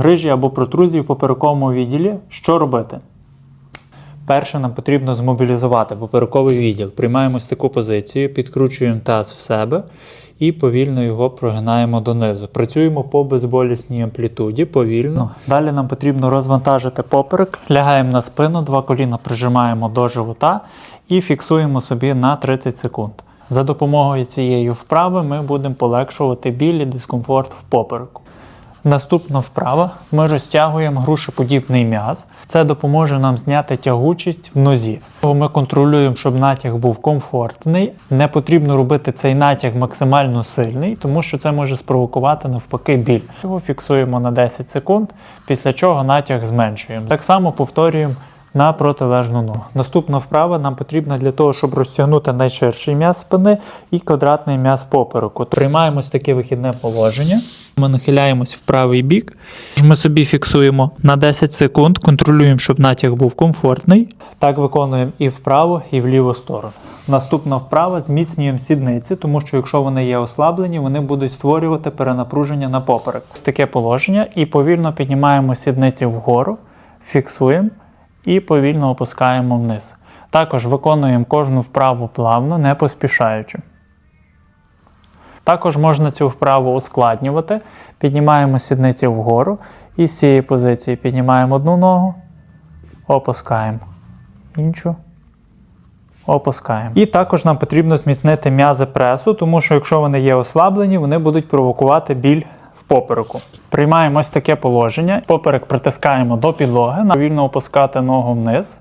грижі або протрузії в поперековому відділі, що робити? Перше, нам потрібно змобілізувати поперековий відділ. Приймаємо таку позицію, підкручуємо таз в себе і повільно його прогинаємо донизу. Працюємо по безболісній амплітуді, повільно. Далі нам потрібно розвантажити поперек, лягаємо на спину, два коліна прижимаємо до живота і фіксуємо собі на 30 секунд. За допомогою цієї вправи ми будемо полегшувати біль і дискомфорт в попереку. Наступна вправа. Ми розтягуємо грушеподібний м'яз. Це допоможе нам зняти тягучість в нозі. Ми контролюємо, щоб натяг був комфортний. Не потрібно робити цей натяг максимально сильний, тому що це може спровокувати навпаки біль. Його фіксуємо на 10 секунд, після чого натяг зменшуємо. Так само повторюємо на протилежну ногу. Наступна вправа нам потрібна для того, щоб розтягнути найширший м'яз спини і квадратний м'яз попереку. Приймаємо таке вихідне положення. Ми нахиляємось в правий бік. Ми собі фіксуємо на 10 секунд, контролюємо, щоб натяг був комфортний. Так виконуємо і вправо, і в ліву сторону. Наступна вправа зміцнюємо сідниці, тому що якщо вони є ослаблені, вони будуть створювати перенапруження на поперек. Ось таке положення і повільно піднімаємо сідниці вгору, фіксуємо і повільно опускаємо вниз. Також виконуємо кожну вправу плавно, не поспішаючи. Також можна цю вправу ускладнювати. Піднімаємо сідниці вгору і з цієї позиції піднімаємо одну ногу, опускаємо іншу. Опускаємо. І також нам потрібно зміцнити м'язи пресу, тому що якщо вони є ослаблені, вони будуть провокувати біль в попереку. Приймаємо ось таке положення. Поперек притискаємо до підлоги, повільно опускати ногу вниз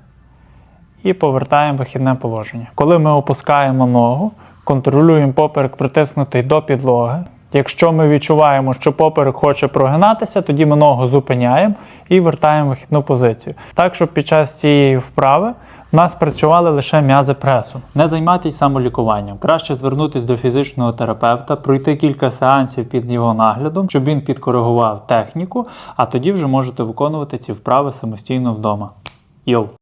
і повертаємо вихідне положення. Коли ми опускаємо ногу, контролюємо поперек притиснутий до підлоги. Якщо ми відчуваємо, що поперек хоче прогинатися, тоді ми ногу зупиняємо і вертаємо вихідну позицію. Так, щоб під час цієї вправи в нас працювали лише м'язи пресу. Не займайтесь самолікуванням. Краще звернутися до фізичного терапевта, пройти кілька сеансів під його наглядом, щоб він підкоригував техніку, а тоді вже можете виконувати ці вправи самостійно вдома. Йоу!